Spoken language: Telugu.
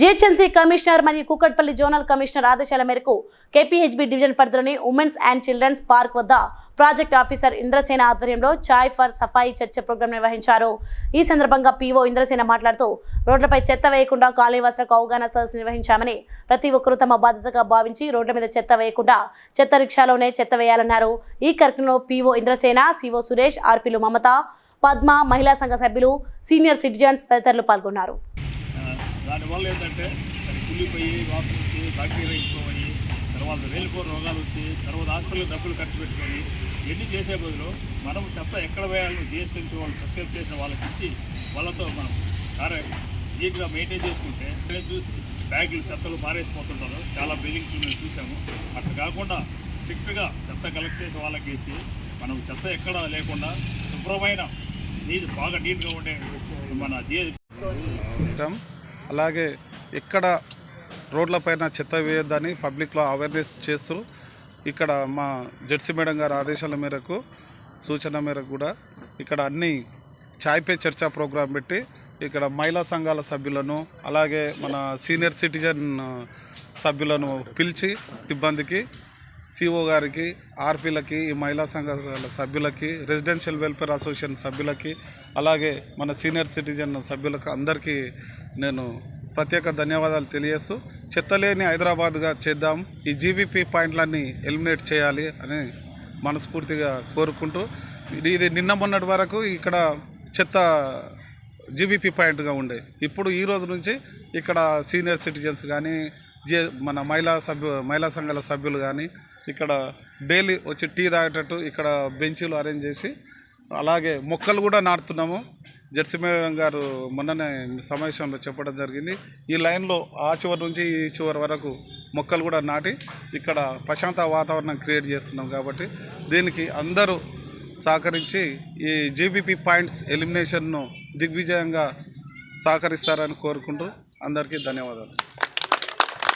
జిహెచ్ఎంసీ కమిషనర్ మరియు కూకట్పల్లి జోనల్ కమిషనర్ ఆదేశాల మేరకు కేపీహెచ్బి డివిజన్ పరిధిలోని ఉమెన్స్ అండ్ చిల్డ్రన్స్ పార్క్ వద్ద ప్రాజెక్ట్ ఆఫీసర్ ఇంద్రసేన ఆధ్వర్యంలో చాయ్ ఫర్ సఫాయి చర్చ ప్రోగ్రాం నిర్వహించారు. ఈ సందర్భంగా పీఓ ఇంద్రసేన మాట్లాడుతూ రోడ్లపై చెత్త వేయకుండా కాలనీవాసులకు అవగాహన సదస్సు నిర్వహించామని ప్రతి ఒక్కరూ తమ బాధ్యతగా భావించి రోడ్ల మీద చెత్త వేయకుండా చెత్త రిక్షాలోనే చెత్త వేయాలన్నారు. ఈ కార్యక్రమంలో పీఓ ఇంద్రసేన సిఓ సురేష్ ఆర్పీలు మమత పద్మ మహిళా సంఘ సభ్యులు సీనియర్ సిటిజన్స్ తదితరులు పాల్గొన్నారు. దానివల్ల ఏంటంటే అది కుళ్ళిపోయి వాసన వచ్చి బ్యాక్టీరియా ఎక్కువయ్యి తర్వాత వేలిపోరు రోగాలు వచ్చి తర్వాత హాస్పిటల్ డబ్బులు ఖర్చు పెట్టుకొని ఎన్ని చేసే బదులు మనం చెత్త ఎక్కడ వేయాలని జిఎస్ఎంసీ వాళ్ళు సబ్స్క్రైబ్ చేసిన వాళ్ళకి ఇచ్చి వాళ్ళతో మనం కార్య నీట్గా మెయింటైన్ చేసుకుంటే చూసి బ్యాగులు చెత్తలు మారేసిపోతుంటారు చాలా బిల్డింగ్స్ మేము చూసాము అట్లా కాకుండా స్ట్రిక్ట్గా చెత్త కలెక్ట్ చేసి వాళ్ళకి ఇచ్చి మనం చెత్త ఎక్కడ లేకుండా శుభ్రమైన నీరు బాగా నీట్గా ఉండే మన జిఎస్ ఉంటాం అలాగే ఎక్కడ రోడ్లపైన చెత్త వేయొద్దని పబ్లిక్లో అవేర్నెస్ చేస్తూ ఇక్కడ మా జెడ్సీ మేడం గారి ఆదేశాల మేరకు సూచన మేరకు కూడా ఇక్కడ అన్ని చాయ్ పే చర్చా ప్రోగ్రాం పెట్టి ఇక్కడ మహిళా సంఘాల సభ్యులను అలాగే మన సీనియర్ సిటిజన్ సభ్యులను పిలిచి సిబ్బందికి సిఓ గారికి ఆర్పీలకి ఈ మహిళా సంఘాల సభ్యులకి రెసిడెన్షియల్ వెల్ఫేర్ అసోసియేషన్ సభ్యులకి అలాగే మన సీనియర్ సిటిజన్ సభ్యులకు అందరికీ నేను ప్రత్యేక ధన్యవాదాలు తెలియజేస్తూ చెత్తలేని హైదరాబాద్గా చేద్దాం ఈ జీబీపీ పాయింట్లన్నీ ఎలిమినేట్ చేయాలి అని మనస్ఫూర్తిగా కోరుకుంటూ ఇది- ఇది నిన్న మొన్నటి వరకు ఇక్కడ చెత్త జీబీపీ పాయింట్గా ఉండే. ఇప్పుడు ఈ రోజు నుంచి ఇక్కడ సీనియర్ సిటిజన్స్ కానీ జే మన మహిళా సభ్యు మహిళా సంఘాల సభ్యులు కానీ ఇక్కడ డైలీ వచ్చి టీ తాగేటట్టు ఇక్కడ బెంచీలు అరేంజ్ చేసి అలాగే మొక్కలు కూడా నాటుతున్నాము. జెర్సీ మేడం గారు మొన్ననే సమావేశంలో చెప్పడం జరిగింది. ఈ లైన్లో ఆ చివరి నుంచి ఈ చివరి వరకు మొక్కలు కూడా నాటి ఇక్కడ ప్రశాంత వాతావరణం క్రియేట్ చేస్తున్నాం కాబట్టి దీనికి అందరూ సహకరించి ఈ జీబీపీ పాయింట్స్ ఎలిమినేషన్ను దిగ్విజయంగా సహకరిస్తారని కోరుకుంటూ అందరికీ ధన్యవాదాలు.